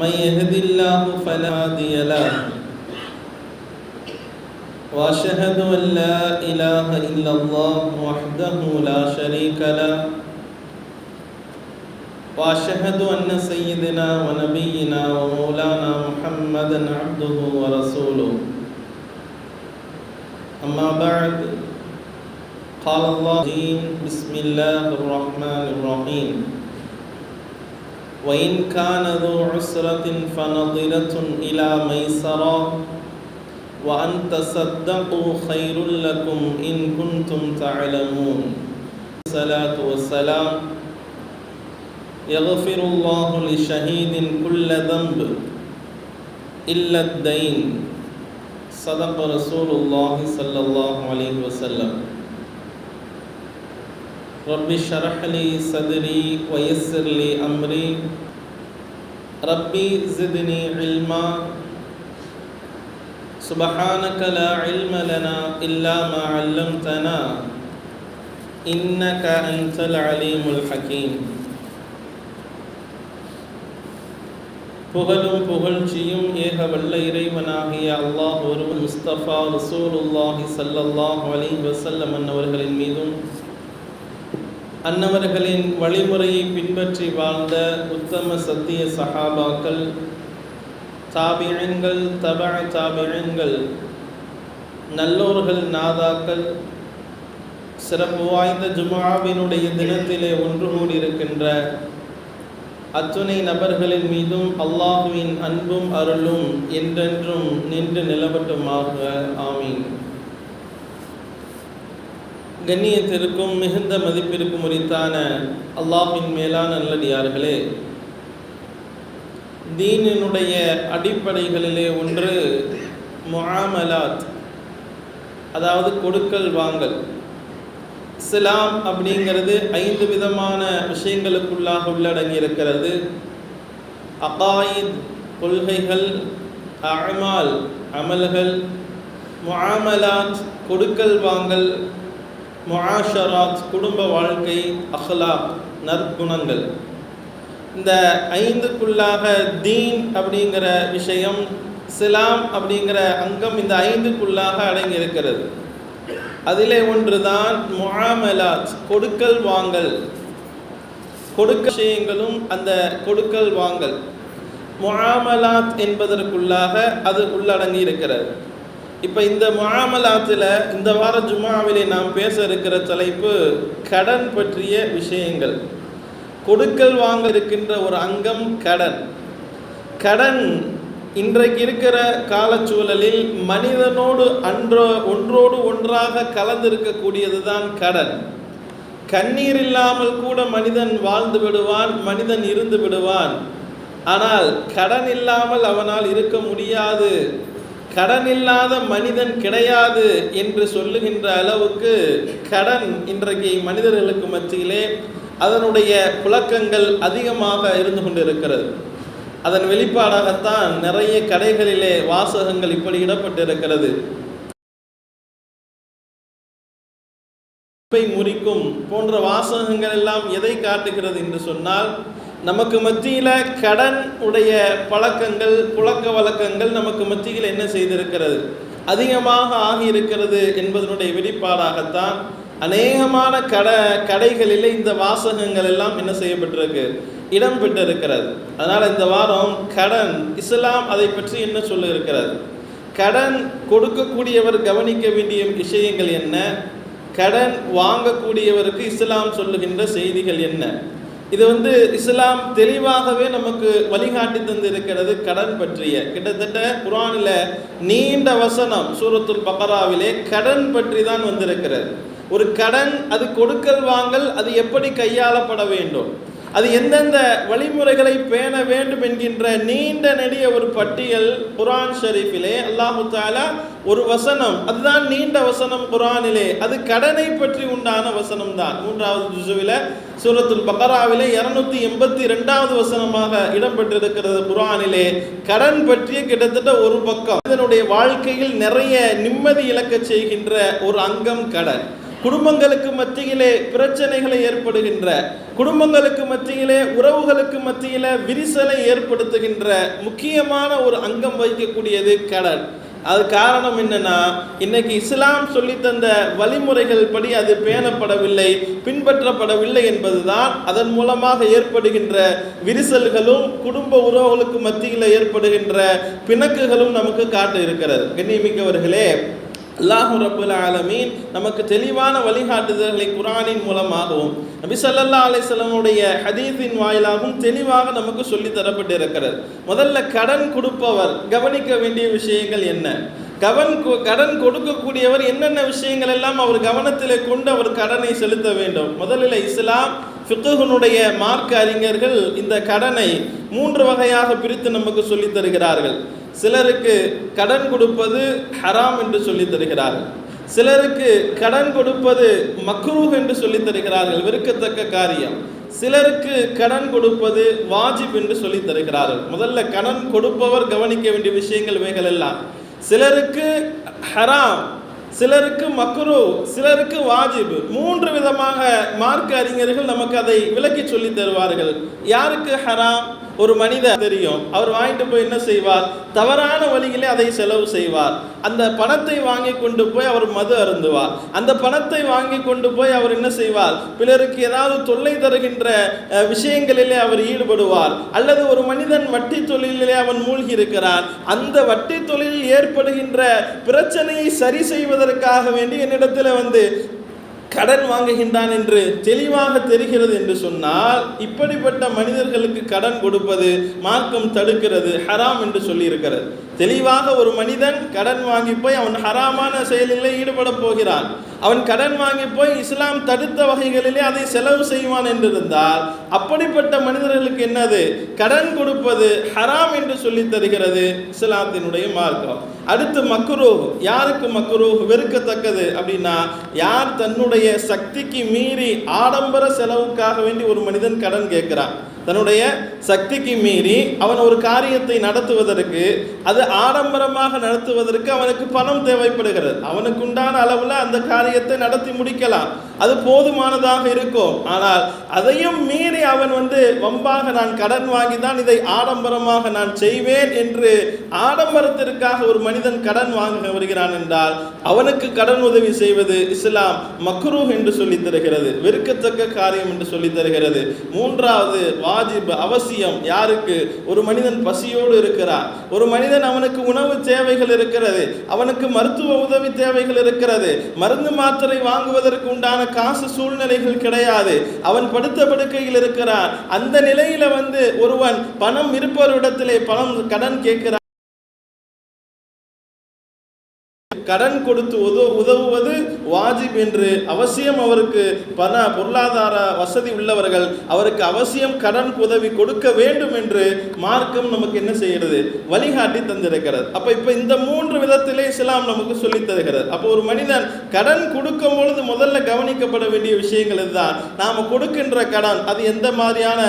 من يهد الله فلا هادي له وأشهد أن لا إله إلا الله وحده لا شريك له وأشهد أن سيدنا ونبينا ومولانا محمدا عبده ورسوله. أما بعد قال الله بسم الله الرحمن الرحيم. وإن كان ذو عسرة فنظرة إلى ميسرة. وأن تصدقوا خير لكم إن كنتم تعلمون. الصلاة والسلام يغفر الله لشهيد كل ذنب إلا الدين. صدق رسول الله صلى الله عليه وسلم. رب اشرح لي صدري ويسر لي امري ربي زدني علما سبحانك لا علم لنا الا ما علمتنا انك انت العليم الحكيم புகழும் புகழ்ச்சியும் ஏக வல்ல இறைவனாகிய அல்லாஹ் ஒருவன் முஸ்தபா ரசூலுல்லாஹி ஸல்லல்லாஹு அலைஹி வஸல்லம் அன்னவர்களின் மீதும் அன்னவர்களின் வழிமுறையை பின்பற்றி வாழ்ந்த உத்தம சத்திய சகாபாக்கள் தாபியங்கள் தப தாபியங்கள் நல்லோர்கள் நாதாக்கள் சிறப்பு வாய்ந்த ஜுமாவினுடைய தினத்திலே ஒன்று கூடியிருக்கின்ற அத்துணை நபர்களின் மீதும் அல்லாஹுவின் அன்பும் அருளும் என்றென்றும் நின்று நிலவட்டுமாக. ஆமீன். கண்ணியத்திற்கும் மிகுந்த மதிப்பிற்கும் உரித்தான அல்லாஹின் மேலான நல்லடியார்களே தீனினுடைய அடிப்படைகளிலே ஒன்று முஆமலாத் அதாவது கொடுக்கல் வாங்கல். இஸ்லாம் அப்படிங்கிறது ஐந்து விதமான விஷயங்களுக்குள்ளாக உள்ளடங்கி இருக்கிறது அகாயித் கொள்கைகள் அமால் அமல்கள் முஆமலாத் கொடுக்கல் வாங்கல் முஆஷராத் குடும்ப வாழ்க்கை அஹ்லாக் நற்குணங்கள். இந்த ஐந்துக்குள்ளாக தீன் அப்படிங்கிற விஷயம் சிலாம் அப்படிங்கிற அங்கம் இந்த ஐந்துக்குள்ளாக அடங்கியிருக்கிறது. அதிலே அதிலே ஒன்றுதான் முஆமலாத் கொடுக்கல் வாங்கல். கொடுக்க விஷயங்களும் அந்த கொடுக்கல் வாங்கல். முஆமலாத் என்பதற்குள்ளாக அது உள்ளடங்கி இருக்கிறது இப்போ இந்த மாமலாத்தில் இந்த வார ஜுமாவிலே நாம் பேச இருக்கிற தலைப்பு கடன் பற்றிய விஷயங்கள். கொடுக்கல் வாங்க இருக்கின்ற ஒரு அங்கம் கடன். கடன் இன்றைக்கு இருக்கிற காலச்சூழலில் மனிதனோடு அன்றோ ஒன்றோடு ஒன்றாக கலந்திருக்கக்கூடியது தான் கடன். கண்ணீர் இல்லாமல் கூட மனிதன் வாழ்ந்து விடுவான் மனிதன் இருந்து விடுவான். ஆனால் கடன் இல்லாமல் அவனால் இருக்க முடியாது. கடன் இல்லாத மனிதன் கிடையாது என்று சொல்லுகின்ற அளவுக்கு கடன் இன்றைக்கு மனிதர்களுக்கு மத்தியிலே அதனுடைய புழக்கங்கள் அதிகமாக இருந்து கொண்டிருக்கிறது. அதன் வெளிப்பாடாகத்தான் நிறைய கடைகளிலே வாசகங்கள் இப்படி இடப்பட்டிருக்கிறது. முறிக்கும் போன்ற வாசகங்கள் எல்லாம் எதை காட்டுகிறது என்று சொன்னால் நமக்கு மத்தியில் கடன் உடைய பழக்கங்கள் புழக்க வழக்கங்கள் நமக்கு மத்தியில் என்ன செய்திருக்கிறது? அதிகமாக ஆகியிருக்கிறது என்பதனுடைய வெளிப்பாடாகத்தான் அநேகமான கட கடைகளில் இந்த வாசகங்கள் எல்லாம் என்ன செய்யப்பட்டிருக்கு? இடம் பெற்றிருக்கிறது. அதனால் இந்த வாரம் கடன் இஸ்லாம் அதை பற்றி என்ன சொல்லியிருக்கிறது? கடன் கொடுக்கக்கூடியவர் கவனிக்க வேண்டிய விஷயங்கள் என்ன? கடன் வாங்கக்கூடியவருக்கு இஸ்லாம் சொல்லுகின்ற செய்திகள் என்ன? இது வந்து இஸ்லாம் தெளிவாகவே நமக்கு வழிகாட்டி தந்திருக்கிறது கடன் பற்றிய. கிட்டத்தட்ட குரானில் நீண்ட வசனம் சூரத்துல் பக்கராவிலே கடன் பற்றி தான் வந்திருக்கிறது. ஒரு கடன் அது கொடுக்கல் வாங்கல் அது எப்படி கையாளப்பட வேண்டும்? அது எந்தெந்த வழிமுறைகளை பேண வேண்டும் என்கின்ற நீண்ட நெடிய ஒரு பட்டியல் குரான் ஷரீஃபிலே அல்லாஹு தாலா ஒரு வசனம். அதுதான் நீண்ட வசனம் குரானிலே. அது கடனை பற்றி உண்டான வசனம் தான் மூன்றாவது ஜுசுவில சூரத்துல் பக்கராவிலே இருநூத்தி எண்பத்தி ரெண்டாவது வசனமாக இடம்பெற்றிருக்கிறது குரானிலே. கடன் பற்றிய கிட்டத்தட்ட ஒரு பக்கம். இதனுடைய வாழ்க்கையில் நிறைய நிம்மதி இழக்க செய்கின்ற ஒரு அங்கம் கடன். குடும்பங்களுக்கு மத்தியிலே பிரச்சனைகளை ஏற்படுகின்ற குடும்பங்களுக்கு மத்தியிலே உறவுகளுக்கு மத்தியில விரிசலை ஏற்படுத்துகின்ற முக்கியமான ஒரு அங்கம் வகிக்கக்கூடியது கடன். அது காரணம் என்னன்னா இன்னைக்கு இஸ்லாம் சொல்லி தந்த வழிமுறைகள் படி அது பேணப்படவில்லை பின்பற்றப்படவில்லை என்பதுதான் அதன் மூலமாக ஏற்படுகின்ற விரிசல்களும் குடும்ப உறவுகளுக்கு மத்தியில் ஏற்படுகின்ற பிணக்குகளும் நமக்கு காட்ட இருக்கிறது கண்ணியமிக்கவர்களே அல்லாஹு ரபுல் ஆலமீன் நமக்கு தெளிவான வழிகாட்டுதல்களை குரானின் மூலமாகவும் நபி ஸல்லல்லாஹு அலைஹி ஹதீஸின் வாயிலாகவும் தெளிவாக நமக்கு சொல்லி தரப்பட்டிருக்கிறது. முதல்ல கடன் கொடுப்பவர் கவனிக்க வேண்டிய விஷயங்கள் என்ன? கவன் கொ- கடன் கொடுக்கக்கூடியவர் என்னென்ன விஷயங்கள் எல்லாம் அவர் கவனத்திலே கொண்டு அவர் கடனை செலுத்த வேண்டும். முதலில் இஸ்லாம் ஃபிக்குனுடைய மார்க்க அறிஞர்கள் இந்த கடனை மூன்று வகையாக பிரித்து நமக்கு சொல்லித் தருகிறார்கள். சிலருக்கு கடன் கொடுப்பது ஹராம் என்று சொல்லித் தருகிறார்கள். சிலருக்கு கடன் கொடுப்பது மக்ரூஹ் என்று சொல்லித் தருகிறார்கள் வெறுக்கத்தக்க காரியம். சிலருக்கு கடன் கொடுப்பது வாஜிப் என்று சொல்லித் தருகிறார்கள். முதல்ல கடன் கொடுப்பவர் கவனிக்க வேண்டிய விஷயங்கள் இவைகள் எல்லாம் சிலருக்கு ஹராம் சிலருக்கு மக்ரு சிலருக்கு வாஜிப். மூன்று விதமாக மார்க்க அறிஞர்கள் நமக்கு அதை விளக்கி சொல்லி தருவார்கள். யாருக்கு ஹராம்? ஒரு மனிதர் தெரியும். அவர் வாங்கிட்டு போய் என்ன செய்வார்? தவறான வழியிலே அதை செலவு செய்வார். அந்த பணத்தை வாங்கி கொண்டு போய் அவர் மது அருந்துவார். அந்த பணத்தை வாங்கி கொண்டு போய் அவர் என்ன செய்வார்? பிறருக்கு ஏதாவது தொல்லை தருகின்ற விஷயங்களிலே அவர் ஈடுபடுவார். அல்லது ஒரு மனிதன் வட்டி தொழிலிலே அவன் மூழ்கி இருக்கிறான் அந்த வட்டி தொழிலில் ஏற்படுகின்ற பிரச்சனையை சரி செய்வதற்காக வேண்டி என்னிடத்தில் வந்து கடன் வாங்குகின்றான் என்று தெளிவாக தெரிகிறது என்று சொன்னால் இப்படிப்பட்ட மனிதர்களுக்கு கடன் கொடுப்பது மார்க்கம் தடுக்கிறது ஹராம் என்று சொல்லியிருக்கிறது. தெளிவாக ஒரு மனிதன் கடன் வாங்கி போய் அவன் ஹராமான செயலிலே ஈடுபட போகிறான். அவன் கடன் வாங்கி போய் இஸ்லாம் தடுத்த வகைகளிலே அதை செலவு செய்வான் என்றிருந்தால் அப்படிப்பட்ட மனிதர்களுக்கு என்னது? கடன் கொடுப்பது ஹராம் என்று சொல்லி தருகிறது இஸ்லாத்தினுடைய மார்க்கம். அடுத்து மக்ரூ யாருக்கு மக்ரூ வெறுக்கத்தக்கது. அப்படின்னா யார் தன்னுடைய சக்திக்கு மீறி ஆடம்பர செலவுக்காக வேண்டி ஒரு மனிதன் கடன் கேட்கிறான். தன்னுடைய சக்திக்கு மீறி அவன் ஒரு காரியத்தை நடத்துவதற்கு அது ஆடம்பரமாக நடத்துவதற்கு அவனுக்கு பணம் தேவைப்படுகிறது. அவனுக்கு உண்டான அளவில் அந்த காரியத்தை நடத்தி முடிக்கலாம். அது போதுமானதாக இருக்கும். ஆனால் அதையும் மீறி அவன் வந்து வம்பாக நான் கடன் வாங்கி தான் இதை ஆடம்பரமாக நான் செய்வேன் என்று ஆடம்பரத்திற்காக ஒரு மனிதன் கடன் வாங்க வருகிறான் என்றால் அவனுக்கு கடன் உதவி செய்வது இஸ்லாம் மக்ரூ என்று சொல்லித் தருகிறது வெறுக்கத்தக்க காரியம் என்று சொல்லித் தருகிறது. மூன்றாவது வாஜிப் அவசியம். யாருக்கு? ஒரு மனிதன் பசியோடு இருக்கிறார். ஒரு மனிதன் அவனுக்கு உணவு தேவைகள் இருக்கிறது. அவனுக்கு மருத்துவ உதவி தேவைகள் இருக்கிறது. மருந்து மாத்திரை வாங்குவதற்கு உண்டான காசு சூழ்நிலைகள் கிடையாது. அவன் படுத்த படுக்கையில் இருக்கிறான். அந்த நிலையில வந்து ஒருவன் பணம் இருப்பவரிடத்திலே பணம் கடன் கேட்கிறான். கடன் கொடுத்து உதவு உதவுவது வாஜிப் என்று அவசியம் அவருக்கு பண பொருளாதார வசதி உள்ளவர்கள் அவருக்கு அவசியம் கடன் உதவி கொடுக்க வேண்டும் என்று மார்க்கம் நமக்கு என்ன செய்கிறது? வழிகாட்டி தந்திருக்கிறது. அப்போ இப்போ இந்த மூன்று விதத்திலே இஸ்லாம் நமக்கு சொல்லித் தருகிறது. அப்போ ஒரு மனிதன் கடன் கொடுக்கும் பொழுது முதல்ல கவனிக்கப்பட வேண்டிய விஷயங்கள் இதுதான். நாம் கொடுக்கின்ற கடன் அது எந்த மாதிரியான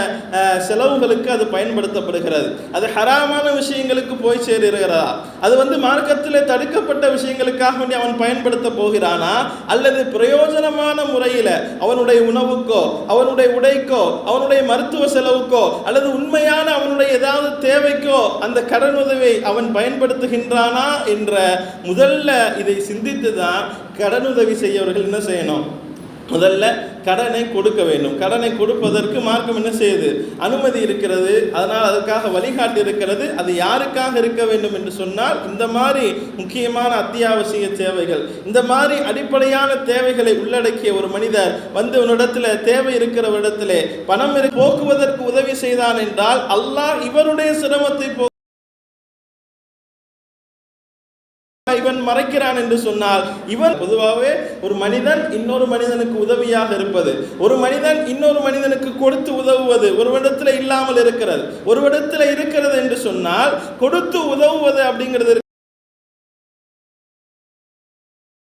செலவுகளுக்கு அது பயன்படுத்தப்படுகிறது? அது ஹராமான விஷயங்களுக்கு போய் சேருகிறதா? அது வந்து மார்க்கத்தில் தடுக்கப்பட்ட காரியங்களுக்காக வேண்டி அவன் பயன்படுத்த போகிறானா? அல்லது பிரயோஜனமான முறையில் அவனுடைய உணவுக்கோ அவனுடைய உடைக்கோ அவனுடைய மருத்துவ செலவுக்கோ அல்லது உண்மையான அவனுடைய ஏதாவது தேவைக்கோ அந்த கடன் உதவியை அவன் பயன்படுத்துகின்றானா என்ற முதல்ல இதை சிந்தித்து தான் கடனுதவி செய்யவர்கள் என்ன செய்யணும்? முதல்ல கடனை கொடுக்க வேண்டும். கடனை கொடுப்பதற்கு மார்க்கம் என்ன செய்யுது? அனுமதி இருக்கிறது. அதனால் அதற்காக வழிகாட்டி இருக்கிறது. அது யாருக்காக இருக்க வேண்டும் என்று சொன்னால் இந்த மாதிரி முக்கியமான அத்தியாவசிய தேவைகள் இந்த மாதிரி அடிப்படையான தேவைகளை உள்ளடக்கிய ஒரு மனிதர் வந்து இடத்துல தேவை இருக்கிற இடத்திலே பணம் போக்குவதற்கு உதவி செய்தான் என்றால் அல்லாஹ் இவருடைய சிரமத்தை போ இவன் மறைக்கிறான் என்று சொன்னால் இவன் பொதுவாகவே ஒரு மனிதன் இன்னொரு மனிதனுக்கு உதவியாக இருப்பது. ஒரு மனிதன் இன்னொரு மனிதனுக்கு கொடுத்து உதவுவது ஒரு இல்லாமல் இருக்கிறது. ஒரு இருக்கிறது என்று சொன்னால் கொடுத்து உதவுவது அப்படிங்கிறது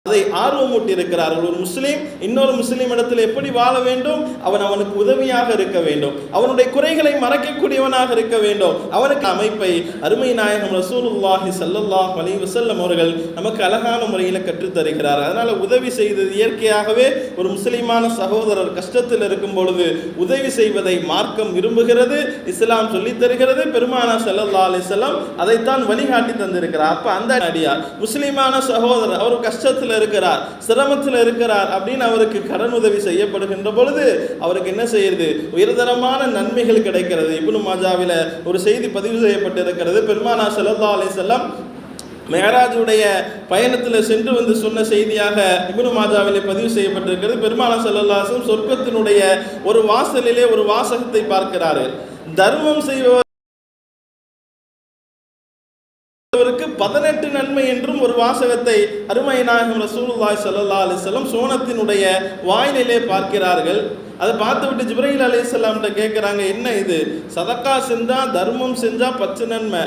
அதை ஆர்வமூட்டி இருக்கிறார்கள் ஒரு முஸ்லீம் இன்னொரு முஸ்லீம் இடத்தில் எப்படி வாழ வேண்டும்? அவன் அவனுக்கு உதவியாக இருக்க வேண்டும். அவனுடைய குறைகளை மறைக்கக்கூடியவனாக இருக்க வேண்டும். அவனுக்கு அமைப்பை அருமை நாயகம் ரசூலுல்லாஹி ஸல்லல்லாஹு அலைஹி வசல்லம் அவர்கள் நமக்கு அழகான முறையில் கற்றுத் தருகிறார் உதவி செய்தது இயற்கையாகவே ஒரு முஸ்லீமான சகோதரர் கஷ்டத்தில் இருக்கும் பொழுது உதவி செய்வதை மார்க்கம் விரும்புகிறது இஸ்லாம் சொல்லித் தருகிறது. பெருமானா சல்லல்லா அலிசல்லாம் அதைத்தான் வழிகாட்டி தந்திருக்கிறார். அப்போ அந்த அடியார் முஸ்லீமான சகோதரர் அவர் கஷ்டத்தில் கஷ்டத்தில் இருக்கிறார். சிரமத்தில் இருக்கிறார் அப்படின்னு அவருக்கு கடன் உதவி செய்யப்படுகின்ற பொழுது அவருக்கு என்ன செய்யுது? உயர்தரமான நன்மைகள் கிடைக்கிறது. இப்னு மாஜாவில் ஒரு செய்தி பதிவு செய்யப்பட்டிருக்கிறது. பெருமானா செல்லா அலைஹி வஸல்லம் மேராஜுடைய பயணத்தில் சென்று வந்து சொன்ன செய்தியாக இபுனு மாஜாவிலே பதிவு செய்யப்பட்டிருக்கிறது. பெருமானா செல்லல்லாசும் சொர்க்கத்தினுடைய ஒரு வாசலிலே ஒரு வாசகத்தை பார்க்கிறாரு. தர்மம் செய்பவர் பதினெட்டு நன்மை என்று ஒரு வாசகத்தை அருமை நாயகம் ரசூலுல்லாஹி ஸல்லல்லாஹு அலைஹி சோனத்தினுடைய வாயிலே பார்க்கிறார்கள். அதை பார்த்து விட்டு ஜிப்ரீல் அலைஹிஸ்ஸலாம்கிட்ட கேட்குறாங்க என்ன இது? சதக்கா செஞ்சால் தர்மம் செஞ்சால் பச்சை நன்மை.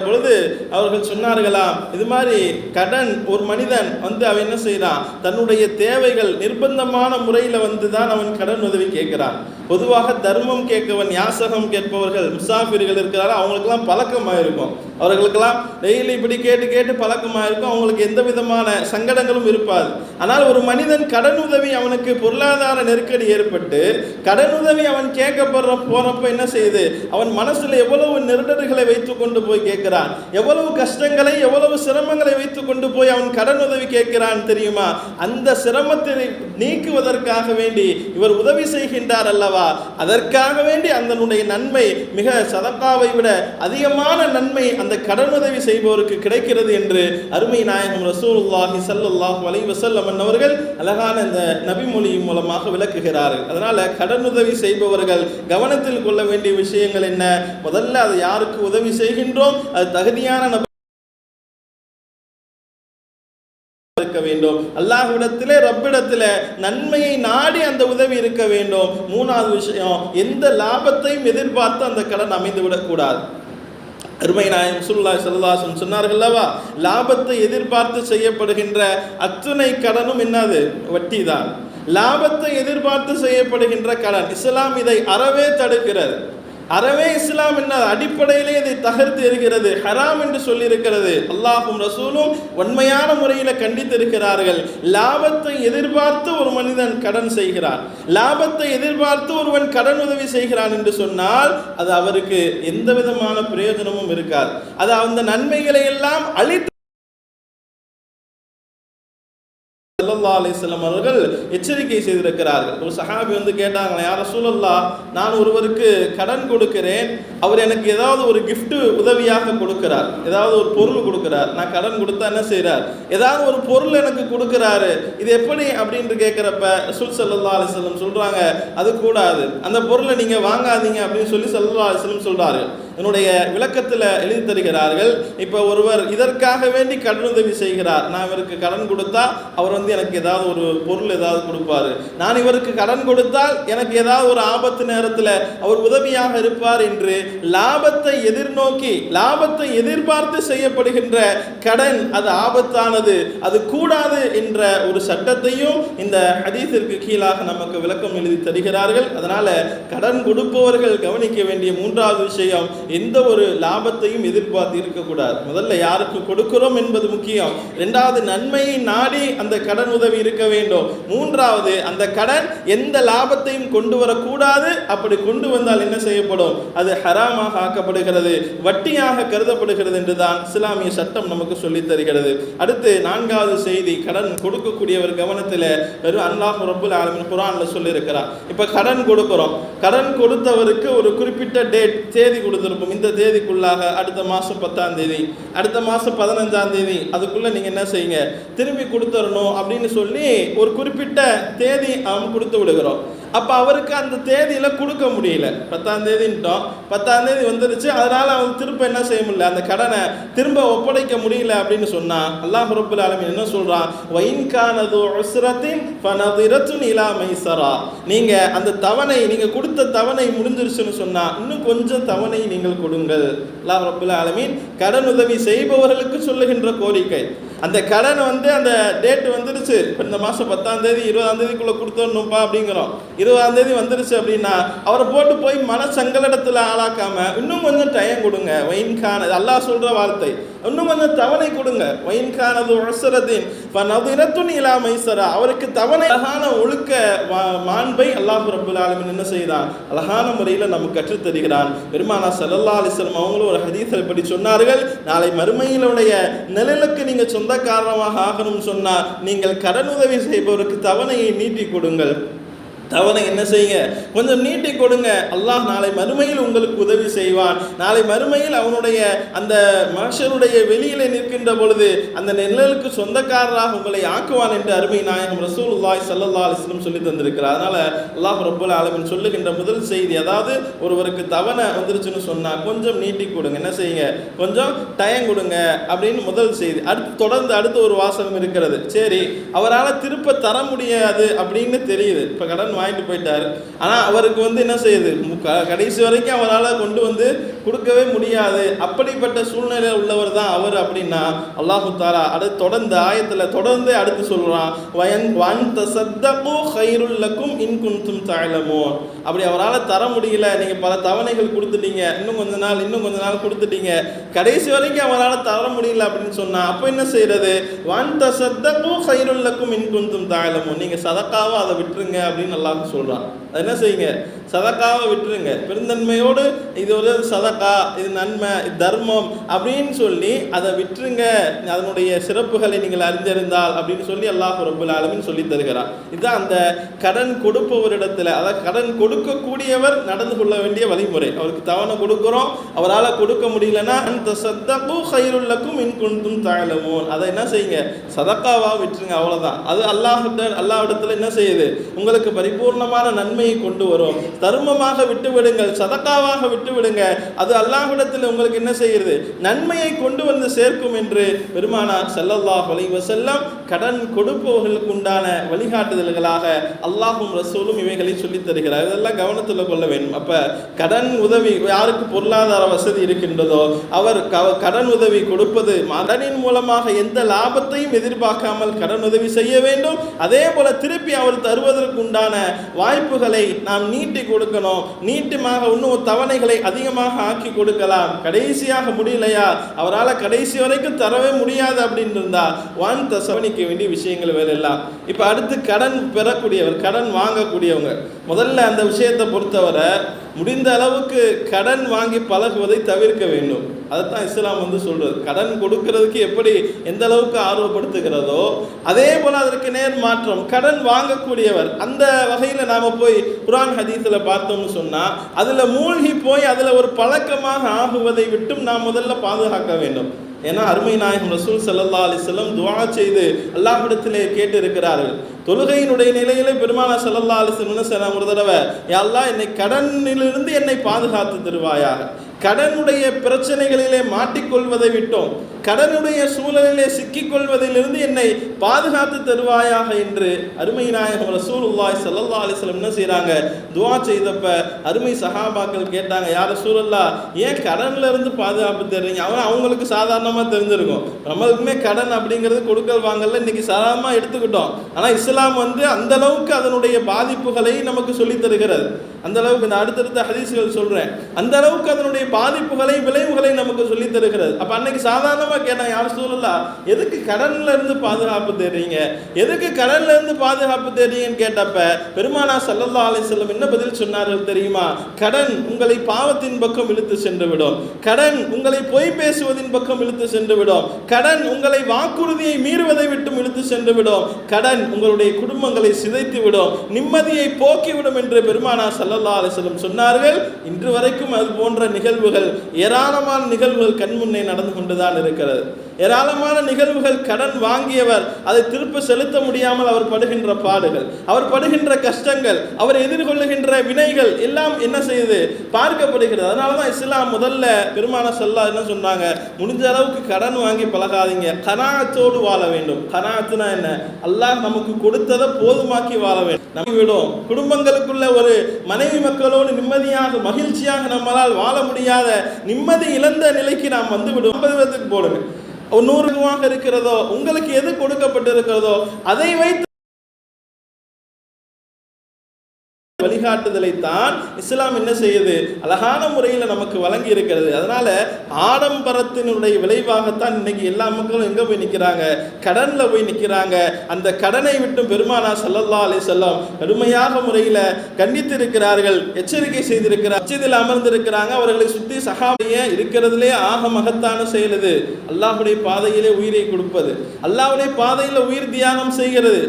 பொழுது அவர்கள் சொன்னார்களாம் இது மாதிரி கடன் ஒரு மனிதன் வந்து அவன் என்ன செய்கிறான் தன்னுடைய தேவைகள் நிர்பந்தமான முறையில் வந்து தான் அவன் கடன் உதவி கேட்கிறான். பொதுவாக தர்மம் கேட்கவன் யாசகம் கேட்பவர்கள் முசாஃபிர்கள் இருக்கிறாரோ அவங்களுக்கெல்லாம் பழக்கமாக இருக்கும் அவர்களுக்கெல்லாம் டெய்லி இப்படி கேட்டு கேட்டு பழக்கமாக இருக்கும். அவங்களுக்கு எந்த விதமான சங்கடங்களும் இருப்பாது. ஆனால் ஒரு மனிதன் கடன் உதவி அவனுக்கு பொருளாதார நெருக்கடி ஏற்பட்டு கடன் உதவி அவன் கேட்கப்படுற போகிறப்ப என்ன செய்யுது அவன் மனசில் எவ்வளவு நெருடல்களை வைத்து கொண்டு போய் கேட்கிறான்? எவ்வளவு கஷ்டங்களை எவ்வளவு சிரமங்களை வைத்து கொண்டு போய் அவன் கடன் உதவி கேட்கிறான் தெரியுமா? அந்த சிரமத்தை நீக்குவதற்காக வேண்டி இவர் உதவி செய்கின்றார் அல்லவா? அதற்காக வேண்டி அதனுடைய நன்மை மிக சதக்காவை விட அதிகமான நன்மை அந்த கடன் உதவி செய்பவருக்கு கிடைக்கிறது என்று அருமை நாயகம் ரசூலுல்லாஹி சல்லுல்லாஹ் வலை வஸல்லம் அவர்கள் அழகான இந்த நபிமொழி மூலமாக விளக்குகிறார்கள். அதனால கடன் உதவி செய்பவர்கள் கவனத்தில் கொள்ள வேண்டிய விஷயங்கள் என்ன? முதல்ல அது யாருக்கு உதவி செய்கின்றோம்? அது தகுதியான நபர் இருக்க வேண்டும். அல்லாஹ்விடத்திலே ரப்பிடத்திலே நன்மையை நாடி அந்த உதவி இருக்க வேண்டும். மூணாவது விஷயம் எந்த லாபத்தையும் எதிர்பார்த்து அந்த கடன் அமைந்து விடக்கூடாது அருமை நாயம் சுல்லா சல்லாசன் சொன்னார்கள் அல்லவா? லாபத்தை எதிர்பார்த்து செய்யப்படுகின்ற அத்தனை கடனும் என்னது? வட்டி தான் லாபத்தை எதிர்பார்த்து செய்யப்படுகின்ற கடன். இஸ்லாம் இதை அறவே தடுக்கிறது. அறவே இஸ்லாம் என்ன அடிப்படையிலே இதை தகர்த்து இருக்கிறது ஹராம் என்று சொல்லியிருக்கிறது. அல்லாஹும் ரசூலும் உண்மையான முறையில் கண்டித்திருக்கிறார்கள். லாபத்தை எதிர்பார்த்து ஒரு மனிதன் கடன் செய்கிறான். லாபத்தை எதிர்பார்த்து ஒருவன் கடன் உதவி செய்கிறான் என்று சொன்னால் அது அவருக்கு எந்த விதமான பிரயோஜனமும் இருக்காது. அது அந்த நன்மைகளை எல்லாம் அழித்து சல்லல்லா அலிஸ்லாம் அவர்கள் எச்சரிக்கை செய்திருக்கிறார்கள். ஒரு சஹாபி வந்து கேட்டாங்களே யார சூழல்லா நான் ஒருவருக்கு கடன் கொடுக்கிறேன். அவர் எனக்கு ஏதாவது ஒரு கிஃப்ட் உதவியாக கொடுக்கிறார். ஏதாவது ஒரு பொருள் கொடுக்கிறார். நான் கடன் கொடுத்தா என்ன செய்கிறார் ஏதாவது ஒரு பொருள் எனக்கு கொடுக்கிறாரு. இது எப்படி? அப்படின்ட்டு கேட்குறப்ப ரசூல் சல்லா அலிஸ்லம் சொல்கிறாங்க அது கூடாது. அந்த பொருளை நீங்கள் வாங்காதீங்க. அப்படின்னு சொல்லி சல்லா அலிஸ்லம் சொல்கிறாரு என்னுடைய விளக்கத்தில் எழுதி தருகிறார்கள். இப்போ ஒருவர் இதற்காக வேண்டி கடனுதவி செய்கிறார். நான் இவருக்கு கடன் கொடுத்தா அவர் வந்து எனக்கு ஏதாவது ஒரு பொருள் ஏதாவது கொடுப்பார். நான் இவருக்கு கடன் கொடுத்தால் எனக்கு ஏதாவது ஒரு ஆபத்து நேரத்தில் அவர் உதவியாக இருப்பார் என்று லாபத்தை எதிர்நோக்கி லாபத்தை எதிர்பார்த்து செய்யப்படுகின்ற கடன் அது ஆபத்தானது அது கூடாது என்ற ஒரு சட்டத்தையும் இந்த ஹதீஸிற்கு கீழாக நமக்கு விளக்கம் எழுதி தருகிறார்கள். அதனால் கடன் கொடுப்பவர்கள் கவனிக்க வேண்டிய மூன்றாவது விஷயம் எந்த ஒரு லாபத்தையும் எதிர்பார்த்து இருக்கக்கூடாது முதல்ல யாருக்கு கொடுக்கிறோம் என்பது முக்கியம். ரெண்டாவது நன்மையை நாடி அந்த கடன் உதவி இருக்க வேண்டும். மூன்றாவது அந்த கடன் எந்த லாபத்தையும் கொண்டு வரக்கூடாது. அப்படி கொண்டு வந்தால் என்ன செய்யப்படும்? அது ஹராமாக ஆக்கப்படுகிறது வட்டியாக கருதப்படுகிறது என்றுதான் இஸ்லாமிய சட்டம் நமக்கு சொல்லித் தருகிறது. அடுத்து நான்காவது செய்தி கடன் கொடுக்கக்கூடியவர் கவனத்தில் வெறும் அல்லாஹ் ரபுல் ஆலமின் குரான்ல சொல்லியிருக்கிறார். இப்போ கடன் கொடுக்குறோம். கடன் கொடுத்தவருக்கு ஒரு குறிப்பிட்ட டேட் தேதி கொடுத்துருப்போம். இந்த தேதிக்குள்ளாக அடுத்த மாதம் பத்தாம் தேதி அடுத்த மாதம் பதினஞ்சாம் தேதி அதுக்குள்ளே நீங்கள் என்ன செய்யுங்க? திரும்பி கொடுத்துடணும் அப்படின்னு சொல்லி ஒரு குறிப்பிட்ட தேதி அவன் கொடுத்து விடுகிறோம். அப்போ அவருக்கு அந்த தேதியில் கொடுக்க முடியல. பத்தாம் தேதின்ட்டோம். பத்தாம் தேதி வந்துருச்சு. அதனால் அவங்க திரும்ப என்ன செய்ய முடியல? அந்த கடனை திரும்ப ஒப்படைக்க முடியல அப்படின்னு சொன்னான் அல்லாஹ் ரபுல் ஆலமீன் என்ன சொல்கிறான் வைன்கானது உஸ்ரத்தின் இலா மைசரா நீங்கள் அந்த தவணை நீங்கள் கொடுத்த தவணை முடிஞ்சிருச்சுன்னு சொன்னால் இன்னும் கொஞ்சம் தவணை நீங்கள் கொடுங்கள். அல்லாஹ் ரபுல் கடன் உதவி செய்பவர்களுக்கு சொல்லுகின்ற கோரிக்கை. அந்த கடன் வந்து அந்த டேட்டு வந்துருச்சு இப்போ இந்த மாதம் பத்தாம் தேதி இருபதாம் தேதிக்குள்ளே கொடுத்துடணும்ப்பா அப்படிங்கிறோம். இருபதாம் தேதி வந்துருச்சு அப்படின்னா அவரை போட்டு போய் மன சங்கடத்தில் ஆளாக்காமல் இன்னும் கொஞ்சம் டைம் கொடுங்க. ஒயின்கான அல்லாஹ் சொல்கிற வார்த்தை. இன்னும் அந்த தவணை கொடுங்க. ஒயின்கானது உசரத்தின் நதிரத்துன் இலா மைசரா. அவருக்கு தவணை அழகான ஒழுக்க மாண்பை அல்லாஹ் ரபுல் ஆலமின் என்ன செய்தான்? அழகான முறையில் நமக்கு கற்றுத்தருகிறான் பெருமானா சல்லல்லா அலிஸ்லம் அவங்களும் ஒரு ஹதீஸை படி சொன்னார்கள். நாளை மறுமையிலுடைய நிழலுக்கு நீங்கள் சொந்தக்காரமாக ஆகணும்னு சொன்னால் நீங்கள் கடனுதவி செய்பவருக்கு தவணையை நீட்டி கொடுங்கள். தவணை என்ன செய்யுங்க? கொஞ்சம் நீட்டி கொடுங்க. அல்லாஹ் நாளை மறுமையில் உங்களுக்கு உதவி செய்வான். நாளை மறுமையில் அவனுடைய அந்த மனுஷருடைய வெளியிலே நிற்கின்ற பொழுது அந்த நிழலுக்கு சொந்தக்காரராக உங்களை ஆக்குவான் என்று அருமை நாயகம் ரசூல்லாய் சல்லா அலிஸ்லம் சொல்லி தந்திருக்கிறார். அதனால அல்லாஹ் ரப்பல் ஆலமீன் சொல்லுகின்ற முதல் செய்தி அதாவது ஒருவருக்கு தவணை வந்துருச்சுன்னு சொன்னா கொஞ்சம் நீட்டி கொடுங்க. என்ன செய்யுங்க? கொஞ்சம் டயம் கொடுங்க அப்படின்னு முதல் செய்தி. அடுத்து தொடர்ந்து அடுத்து ஒரு வாசகம் இருக்கிறது. சரி அவரால் திருப்ப தர முடியாது அப்படின்னு தெரியுது. இப்போ கடன் வாங்கிட்டு போயிட்டார். ஆனால் அவருக்கு வந்து என்ன செய்யுது? கடைசி வரைக்கும் அவரால் கொண்டு வந்து கொடுக்கவே முடியாது. அப்படிப்பட்ட சூழ்நிலை உள்ளவர் தான் அவர் அப்படின்னா அல்லாஹு தாலா அடுத்து தொடர்ந்து ஆயத்தில் தொடர்ந்து அடுத்து சொல்கிறான் வயன் வன் தசத்தகு ஹைருல்லக்கும் இன் குன்தும் தாழமோ அப்படி அவரால் தர முடியல. நீங்கள் பல தவணைகள் கொடுத்துட்டீங்க. இன்னும் கொஞ்ச நாள் இன்னும் கொஞ்ச நாள் கொடுத்துட்டீங்க. கடைசி வரைக்கும் அவரால் தர முடியல அப்படின்னு சொன்னால் அப்போ என்ன செய்கிறது வன் தசத்தகு ஹைருல்லக்கும் இன் குன்தும் தாழமோ நீங்கள் சதக்காவோ அதை விட்டுருங்க அப்படின்னு நல்லா சொல்கிறான் அது என்ன செய்யுங்க? சதக்காவை விட்டுருங்க. பெருந்தன்மையோடு இது ஒரு சதக்கா இது நன்மை இது தர்மம் அப்படின்னு சொல்லி அதை விட்டுருங்க. அதனுடைய சிறப்புகளை நீங்கள் அறிந்திருந்தால் அப்படின்னு சொல்லி அல்லாஹ் ரபுல் ஆலமின் சொல்லி தருகிறார். இதுதான் அந்த கடன் கொடுப்பவரிடத்தில் அதாவது கடன் கொடுக்கக்கூடியவர் நடந்து கொள்ள வேண்டிய வழிமுறை. அவருக்கு தவணை கொடுக்குறோம் அவரால் கொடுக்க முடியலன்னா அந்த சத்தக்கும் ஹைருல்லக்கும் இன் தாழமோன் அதை என்ன செய்யுங்க? சதக்காவா விட்டுருங்க அவ்வளோதான் அது அல்லாஹ் அல்லாஹ் இடத்துல என்ன செய்யுது? உங்களுக்கு பரிபூர்ணமான நன்மை நன்மையை கொண்டு வரும். தர்மமாக விட்டுவிடுங்கள் சதக்காவாக விட்டுவிடுங்க. அது அல்லாஹ்விடத்தில் உங்களுக்கு என்ன செய்கிறது? நன்மையை கொண்டு வந்து சேர்க்கும் என்று பெருமானார் ஸல்லல்லாஹு அலைஹி வஸல்லம் கடன் கொடுப்பவர்களுக்கு உண்டான வழிகாட்டுதல்களாக அல்லாஹும் ரசூலும் இவைகளை சொல்லித் தருகிறார். இதெல்லாம் கவனத்தில் கொள்ள வேண்டும். அப்போ கடன் உதவி யாருக்கு பொருளாதார வசதி இருக்கின்றதோ அவர் கடன் உதவி கொடுப்பது கடனின் மூலமாக எந்த லாபத்தையும் எதிர்பார்க்காமல் கடன் உதவி செய்ய வேண்டும். அதே போல திருப்பி அவர் தருவதற்கு உண்டான வாய்ப்புகள் நாம் நீட்டி கொடுக்கணும். நீட்டமாக இன்னும் தவணைகளை அதிகமாக ஆக்கி கொடுக்கலாம். கடைசியாக முடியலையா? அவரால் கடைசி வரைக்கும் தரவே முடியாது அப்படின்னு இருந்தா வான் தசவணிக்க வேண்டிய விஷயங்கள் வேற எல்லாம் இப்போ அடுத்து கடன் பெறக்கூடியவர் கடன் வாங்கக்கூடியவங்க. முதல்ல அந்த விஷயத்தை பொறுத்தவரை முடிந்த அளவுக்கு கடன் வாங்கி பழகுவதை தவிர்க்க வேண்டும். அதைத்தான் இஸ்லாம் வந்து சொல்றது கடன் கொடுக்கிறதுக்கு எப்படி எந்த அளவுக்கு ஆர்வப்படுத்துகிறதோ அதே போல அதற்கு நேர் மாற்றம் கடன் வாங்கக்கூடியவர் அந்த வகையில் நாம போய் குரான் ஹதீஸில் பார்த்தோம்னு சொன்னா அதுல மூழ்கி போய் அதுல ஒரு பழக்கமாக ஆகுவதை விட்டும் நாம் முதல்ல பாதுகாக்க வேண்டும். ஏன்னா அருமை நாயகம் ரசூல் சல்லா அலைஹி துவா செய்து அல்லாஹிடத்திலே கேட்டு இருக்கிறார்கள் தொழுகையினுடைய நிலையிலே பெருமான செல்லல்லா அலைஹி என்ன ஒரு தடவை யா என்னை கடனிலிருந்து என்னை பாதுகாத்து தருவாயாக. கடனுடைய பிரச்சனைகளிலே மாட்டிக்கொள்வதை விட்டோம். கடனுடைய சூழலிலே சிக்கிக்கொள்வதிலிருந்து என்னை பாதுகாத்து தருவாயாக என்று அருமை நாயகம் ரசூலுல்லாஹி ஸல்லல்லாஹு அலைஹி என்ன செய்றாங்க? துவா செய்தப்ப அருமை சஹாபாக்கள் கேட்டாங்க யார் சூழல்லா ஏன் கடன்ல இருந்து பாதுகாப்பு தருறீங்க அவன் அவங்களுக்கு சாதாரணமா தெரிஞ்சிருக்கும். நம்மளுக்குமே கடன் அப்படிங்கிறது கொடுக்கல் வாங்கல இன்னைக்கு சாதாரணமாக எடுத்துக்கிட்டோம். ஆனா இஸ்லாம் வந்து அந்த அளவுக்கு அதனுடைய பாதிப்புகளை நமக்கு சொல்லித் தருகிறது. அந்த அளவுக்கு இந்த அடுத்தடுத்த ஹதீஸ்கள் சொல்கிறேன் அந்த அளவுக்கு அதனுடைய பாதிப்புகளை விளைவுகளை நமக்கு சொல்லித் தருகிறது. அப்போ அன்னைக்கு சாதாரணமாக கேட்டால் யார் சூழலா எதுக்கு கடன்ல இருந்து பாதுகாப்பு தேடுறீங்க? எதுக்கு கடன்ல இருந்து பாதுகாப்பு தேடுறீங்கன்னு கேட்டப்ப பெருமானா சல்லல்லா அலி செல்லம் என்ன பதில் சொன்னார்கள் தெரியுமா? கடன் உங்களை பாவத்தின் பக்கம் இழுத்து சென்று விடும் கடன் உங்களை பொய் பேசுவதின் பக்கம் இழுத்து சென்று விடும் கடன் உங்களை வாக்குறுதியை மீறுவதை விட்டு இழுத்து சென்று விடும் கடன் உங்களுடைய குடும்பங்களை சிதைத்து விடும் நிம்மதியை போக்கிவிடும் என்று பெருமானா சல்லல்லா வஸல்லம் சொன்னார்கள் இன்று வரைக்கும் அது போன்ற நிகழ்வுகள் ஏராளமான நிகழ்வுகள் கண் முன்னே நடந்து கொண்டுதான் இருக்கிறது. ஏராளமான நிகழ்வுகள் கடன் வாங்கியவர் அதை திருப்ப செலுத்த முடியாமல் அவர் படுகின்ற பாடுகள் அவர் படுகின்ற கஷ்டங்கள் அவர் எதிர்கொள்ளுகின்ற வினைகள் எல்லாம் என்ன செய்யுது? பார்க்கப்படுகிறது. அதனால தான் இஸ்லாம் முதல்ல பெருமான சொல்லா என்ன சொன்னாங்க? முடிஞ்ச அளவுக்கு கடன் வாங்கி பழகாதீங்க. கனாத்தோடு வாழ வேண்டும். கனாத்துனா என்ன? அல்லாஹ் நமக்கு கொடுத்ததை போதுமாக்கி வாழ வேண்டும். நம்ம விடும். குடும்பங்களுக்குள்ள ஒரு மனைவி மக்களோடு நிம்மதியாக மகிழ்ச்சியாக நம்மளால் வாழ முடியாத நிம்மதி இழந்த நிலைக்கு நாம் வந்து விடும் போடுங்க. நூறுவாக நூறு இருக்கிறதோ உங்களுக்கு எது கொடுக்கப்பட்டிருக்கிறதோ அதை வைத்து வழிகாட்டுதலை தான் இஸ்லாம் என்ன செய்யுது? அழகான முறையில் நமக்கு வழங்கி இருக்கிறது. அதனால ஆடம்பரத்தினுடைய விளைவாகத்தான் இன்னைக்கு எல்லா மக்களும் எங்க போய் நிற்கிறாங்க கடன்ல போய் நிற்கிறாங்க அந்த கடனை விட்டு பெருமானா சல்லல்லா அலி செல்லம் கடுமையாக முறையில் கண்டித்திருக்கிறார்கள் எச்சரிக்கை செய்திருக்கிறார். அச்சதில் அமர்ந்திருக்கிறாங்க. அவர்களை சுத்தி சகாபிய இருக்கிறதுலே ஆக மகத்தான செயல் இது. அல்லாஹுடைய பாதையிலே உயிரை கொடுப்பது. அல்லாஹுடைய பாதையில் உயிர் தியாகம் செய்கிறது.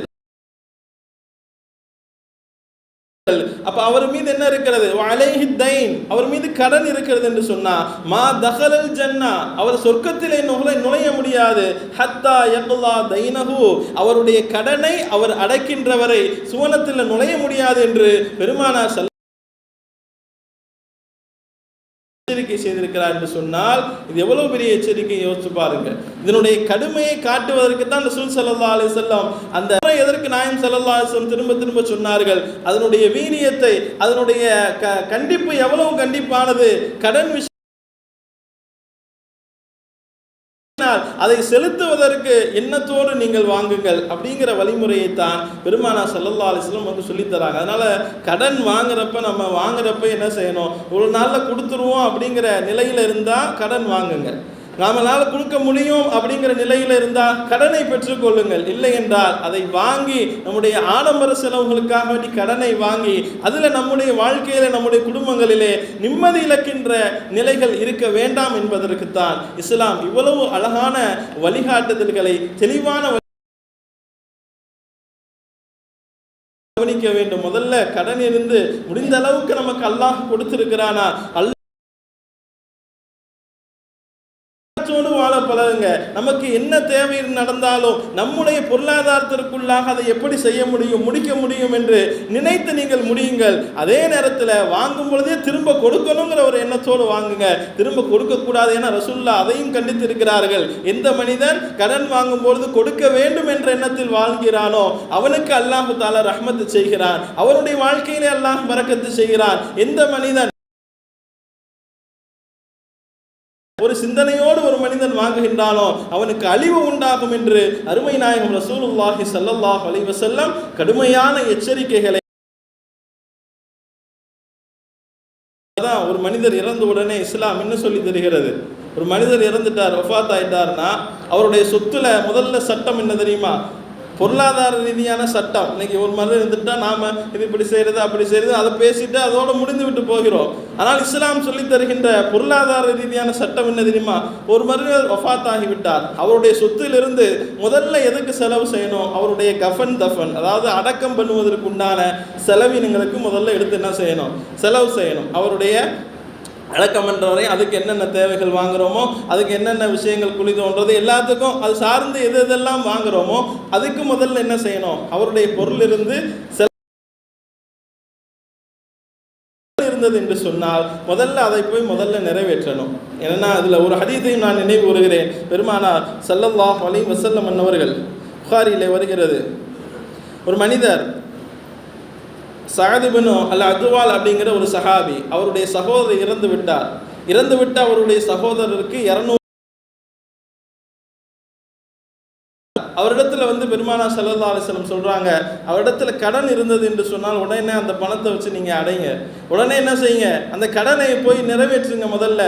அப்ப அவர் மீது என்ன இருக்கிறது? அலைஹி தைன். அவர் மீது கடன் இருக்கிறது என்று சொன்னா மா தஹலல் ஜன்னா. அவர் சொர்க்கத்திலே நுழை நுழைய முடியாது. ஹத்தா யகுல்லா தைனஹு. அவருடைய கடனை அவர் அடைக்கின்றவரை சுவனத்தில் நுழைய முடியாது என்று பெருமானார் எச்சரிக்கை செய்திருக்கிறார் என்று சொன்னால் இது எவ்வளவு பெரிய எச்சரிக்கை யோசிச்சு பாருங்க. இதனுடைய கடுமையை காட்டுவதற்கு தான் ரசூல் ஸல்லல்லாஹு அலி செல்லம் அந்த எதற்கு நாயம் ஸல்லல்லாஹு அலைஹி திரும்ப திரும்ப சொன்னார்கள்? அதனுடைய வீரியத்தை அதனுடைய க- கண்டிப்பு எவ்வளவு கண்டிப்பானது? கடன் விஷயம் அதை செலுத்துவதற்கு எண்ணத்தோடு நீங்கள் வாங்குங்கள் அப்படிங்கிற வழிமுறையை தான் பெருமானா சல்லல்லா அலிஸ்லம் வந்து சொல்லித் தராங்க. கடன் வாங்குறப்ப நம்ம வாங்குறப்ப என்ன செய்யணும்? ஒரு நாளில் கொடுத்துருவோம் அப்படிங்கிற நிலையில இருந்தால் கடன் வாங்குங்கள் நம்மளால் கொடுக்க முடியும் அப்படிங்கிற நிலையில இருந்தால் கடனை பெற்றுக்கொள்ளுங்கள் இல்லை என்றால் அதை வாங்கி நம்முடைய ஆடம்பர செலவுகளுக்காக வேண்டி கடனை வாங்கி அதுல நம்முடைய வாழ்க்கையில நம்முடைய குடும்பங்களிலே நிம்மதி இழக்கின்ற நிலைகள் இருக்க வேண்டாம் என்பதற்குத்தான் இஸ்லாம் இவ்வளவு அழகான வழிகாட்டுதல்களை தெளிவான வழி- கவனிக்க வேண்டும். முதல்ல கடன் இருந்து முடிந்த அளவுக்கு நமக்கு அல்லாஹ் கொடுத்திருக்கிறானா? அல்ல நமக்கு என்ன தேவை நடந்தாலும் நம்முடைய பொருளாதாரத்திற்குள்ளாக அதை எப்படி செய்ய முடியும் முடிக்க முடியும் என்று நினைத்து நீங்கள் முடியுங்கள். அதே நேரத்தில் வாங்கும் பொழுதே திரும்ப கொடுக்கணுங்கிற ஒரு எண்ணத்தோடு வாங்குங்க. திரும்ப கொடுக்கக்கூடாது என ரசுல்லா அதையும் கண்டித்து இருக்கிறார்கள் எந்த மனிதன் கடன் வாங்கும் பொழுது கொடுக்க வேண்டும் என்ற எண்ணத்தில் வாழ்கிறானோ அவனுக்கு அல்லாஹு தாலா ரஹ்மத்து செய்கிறான். அவனுடைய வாழ்க்கையிலே அல்லாஹ் மறக்கத்து செய்கிறான். எந்த மனிதன் ஒரு சிந்தனையோடு ஒரு மனிதன் வாங்குகின்றானோ அவனுக்கு அழிவு உண்டாகும் என்று அருமை நாயகம் ரசூலுல்லாஹி சல்லல்லாஹ் அலைஹி செல்லம் கடுமையான எச்சரிக்கைகளை அதான் ஒரு மனிதர் இறந்த உடனே இஸ்லாம் என்ன சொல்லி தருகிறது. ஒரு மனிதர் இறந்துட்டார் வஃபாத் ஆயிட்டார்னா அவருடைய சொத்துல முதல்ல சட்டம் என்ன தெரியுமா? பொருளாதார ரீதியான சட்டம். இன்னைக்கு ஒரு மனிதர் இருந்துட்டா நாம இது இப்படி செய்யறது அப்படி செய்யறது அதை பேசிட்டு அதோட முடிந்து விட்டு போகிறோம். ஆனால் இஸ்லாம் சொல்லி தருகின்ற பொருளாதார ரீதியான சட்டம் என்ன தெரியுமா? ஒரு மனிதர் வஃபாத் ஆகிவிட்டார் அவருடைய சொத்திலிருந்து முதல்ல எதுக்கு செலவு செய்யணும்? அவருடைய கஃபன் தஃபன் அதாவது அடக்கம் பண்ணுவதற்கு உண்டான செலவினங்களுக்கு முதல்ல எடுத்து என்ன செய்யணும்? செலவு செய்யணும். அவருடைய அடக்கம் பண்ணுறவரை அதுக்கு என்னென்ன தேவைகள் வாங்குறோமோ அதுக்கு என்னென்ன விஷயங்கள் குழி தோன்றது எல்லாத்துக்கும் அது சார்ந்து எது எதெல்லாம் வாங்குகிறோமோ அதுக்கு முதல்ல என்ன செய்யணும்? அவருடைய பொருளிலிருந்து இருந்து இருந்தது என்று சொன்னால் முதல்ல அதை போய் முதல்ல நிறைவேற்றணும். ஏன்னா அதில் ஒரு ஹதீத்தையும் நான் நினைவு கூறுகிறேன். பெருமானார் ஸல்லல்லாஹு அலி வசல்லம் அன்னவர்கள் புகாரியிலே வருகிறது. ஒரு மனிதர் சகதிபனு அல்ல அதுவால் அப்படிங்கிற ஒரு சஹாபி அவருடைய சகோதரர் இறந்து விட்டார். இறந்து விட்ட அவருடைய சகோதரருக்கு இரநூறு அவரிடத்துல வந்து பெருமானா சல்லல்லா அலிஸ்லம் சொல்றாங்க அவரிடத்துல கடன் இருந்தது என்று சொன்னால் உடனே அந்த பணத்தை வச்சு நீங்க அடைங்க. உடனே என்ன செய்யுங்க? அந்த கடனை போய் நிறைவேற்றுங்க முதல்ல.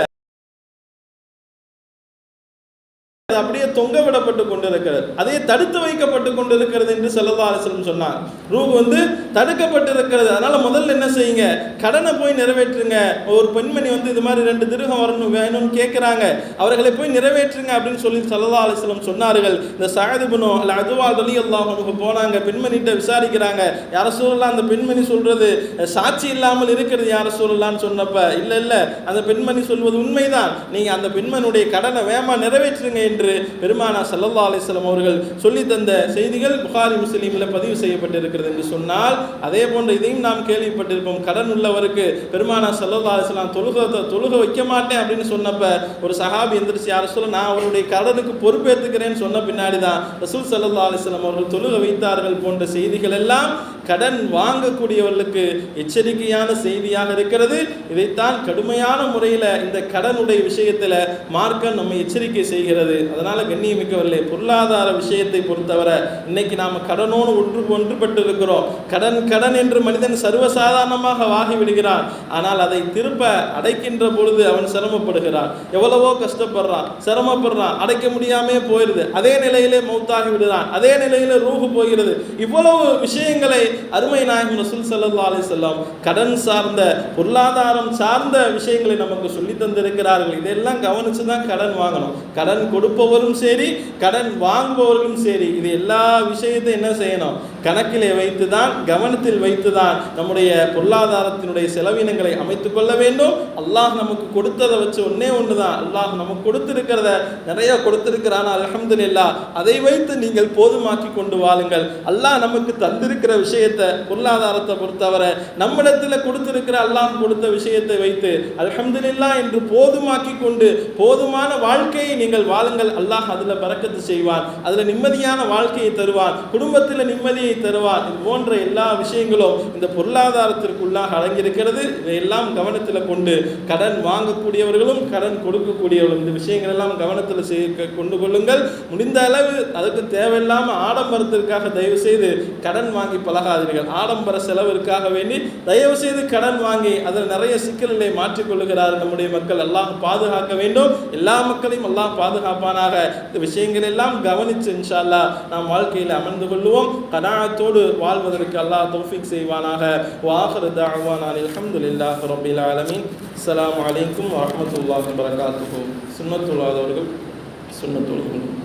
அப்படியே தொங்க விடப்பட்டு கொண்டிருக்கிறது. அதே தடுத்து வைக்கப்பட்டு கொண்டிருக்கிறது என்று செல்லதா அலிஸ்லம் சொன்னார். ரூ வந்து தடுக்கப்பட்டு இருக்கிறது அதனால முதல்ல என்ன செய்யுங்க? கடனை போய் நிறைவேற்றுங்க. ஒரு பெண்மணி வந்து இது மாதிரி ரெண்டு திருகம் வரணும் வேணும்னு கேட்குறாங்க அவர்களை போய் நிறைவேற்றுங்க அப்படின்னு சொல்லி செல்லதா அலிஸ்லம் சொன்னார்கள். இந்த சாயதுபனும் அல்ல அதுவா அலி அல்லாஹனுக்கு போனாங்க. பெண்மணிகிட்ட விசாரிக்கிறாங்க. யார சூழலாம் அந்த பெண்மணி சொல்றது சாட்சி இல்லாமல் இருக்கிறது யார சூழலான்னு சொன்னப்ப. இல்ல இல்ல. அந்த பெண்மணி சொல்வது உண்மைதான். நீங்க அந்த பெண்மனுடைய கடனை வேமா நிறைவேற்றுங்க என்று என்று பெருமானா சல்லல்லா அலிஸ்லாம் அவர்கள் சொல்லி தந்த செய்திகள் புகாரி முஸ்லீமில் பதிவு செய்யப்பட்டிருக்கிறது என்று சொன்னால் அதே போன்ற இதையும் நாம் கேள்விப்பட்டிருப்போம். கடன் உள்ளவருக்கு பெருமானா சல்லல்லா அலிஸ்லாம் தொழுக தொழுக வைக்க மாட்டேன் அப்படின்னு சொன்னப்ப ஒரு சஹாபி எந்திரிச்சு யார சொல்ல நான் அவருடைய கடனுக்கு பொறுப்பேற்றுக்கிறேன்னு சொன்ன பின்னாடி தான் ரசூல் சல்லல்லா அலிஸ்லாம் அவர்கள் தொழுக வைத்தார்கள் போன்ற செய்திகள் எல்லாம் கடன் வாங்கக்கூடியவர்களுக்கு எச்சரிக்கையான செய்தியாக இருக்கிறது. இதைத்தான் கடுமையான முறையில் இந்த கடனுடைய விஷயத்தில் மார்க்கம் நம்மை எச்சரிக்கை செய்கிறது. அதனால் கண்ணியமிக்கவில்லை பொருளாதார விஷயத்தை பொறுத்தவரை இன்னைக்கு நாம் கடனோடு ஒன்று ஒன்றுபட்டு இருக்கிறோம் கடன் கடன் என்று மனிதன் சர்வசாதாரணமாக வாகி விடுகிறான் ஆனால் அதை திருப்ப அடைக்கின்ற பொழுது அவன் சிரமப்படுகிறான். எவ்வளவோ கஷ்டப்படுறான் சிரமப்படுறான் அடைக்க முடியாமே போயிடுது அதே நிலையிலே மௌத்தாகி விடுறான் அதே நிலையிலே ரூஹு போகிறது. இவ்வளவு விஷயங்களை அருமை நாயகம் ரசூல் சல்லா அலி செல்லம் கடன் சார்ந்த பொருளாதாரம் சார்ந்த விஷயங்களை நமக்கு சொல்லி தந்திருக்கிறார்கள். இதெல்லாம் கவனிச்சு தான் கடன் வாங்கணும். கடன் கொடுப்பவரும் சரி கடன் வாங்குபவர்களும் சரி. இது எல்லா விஷயத்தையும் என்ன செய்யணும்? கணக்கிலே வைத்து தான் கவனத்தில் வைத்து தான் நம்முடைய பொருளாதாரத்தினுடைய செலவினங்களை அமைத்துக் கொள்ள வேண்டும். அல்லாஹ் நமக்கு கொடுத்ததை வச்சு ஒன்னே ஒன்று தான் அல்லாஹ் நமக்கு கொடுத்திருக்கிறத நிறைய கொடுத்திருக்கிறான். அலமதுல்லா அதை வைத்து நீங்கள் போதுமாக்கி கொண்டு வாழுங்கள். அல்லாஹ் நமக்கு தந்திருக்கிற விஷயத்தை பொருளாதாரத்தை பொறுத்தவரை நம்மிடத்தில் கொடுத்திருக்கிற அல்லாஹ் கொடுத்த விஷயத்தை வைத்து அல்ஹம்துலில்லா என்று போதுமாக்கி கொண்டு போதுமான வாழ்க்கையை நீங்கள் வாழுங்கள் அல்லாஹ் அதில் பறக்கத்து செய்வார். அதில் நிம்மதியான வாழ்க்கையை தருவார். குடும்பத்தில் நிம்மதியை தருவார். இது போன்ற எல்லா விஷயங்களும் இந்த பொருளாதாரத்திற்குள்ளாக அடங்கியிருக்கிறது. இதையெல்லாம் கவனத்தில் கொண்டு கடன் வாங்கக்கூடியவர்களும் கடன் கொடுக்கக்கூடியவர்களும் இந்த விஷயங்கள் எல்லாம் கவனத்தில் செய்ய கொண்டு கொள்ளுங்கள். முடிந்த அளவு அதுக்கு தேவையில்லாமல் ஆடம்பரத்திற்காக தயவு செய்து கடன் வாங்கி பழகாதீர்கள். ஆடம்பர செலவிற்காக வேண்டி தயவு செய்து கடன் வாங்கி அதில் நிறைய சிக்கல்களை மாற்றிக்கொள்ளுகிறார் நம்முடைய மக்கள். எல்லாம் பாதுகாக்க வேண்டும். எல்லா மக்களையும் எல்லாம் பாதுகாப்பான பாதுகாப்பானாக இந்த விஷயங்கள் எல்லாம் கவனித்து இன்ஷா அல்லாஹ் நாம் வாழ்க்கையில் அமர்ந்து கொள்வோம் கனாயத்தோடு வாழ்வதற்கு அல்லாஹ் தௌஃபிக் செய்வானாக. வாஹர் தாவான் அல்ஹம்துலில்லாஹ் ரபில் ஆலமின். அஸ்ஸலாமு அலைக்கும் வரஹ்மத்துல்லாஹி வபரகாத்துஹு. சுண்ணத்துள்ளாதவர்கள் சுன்னத்துல்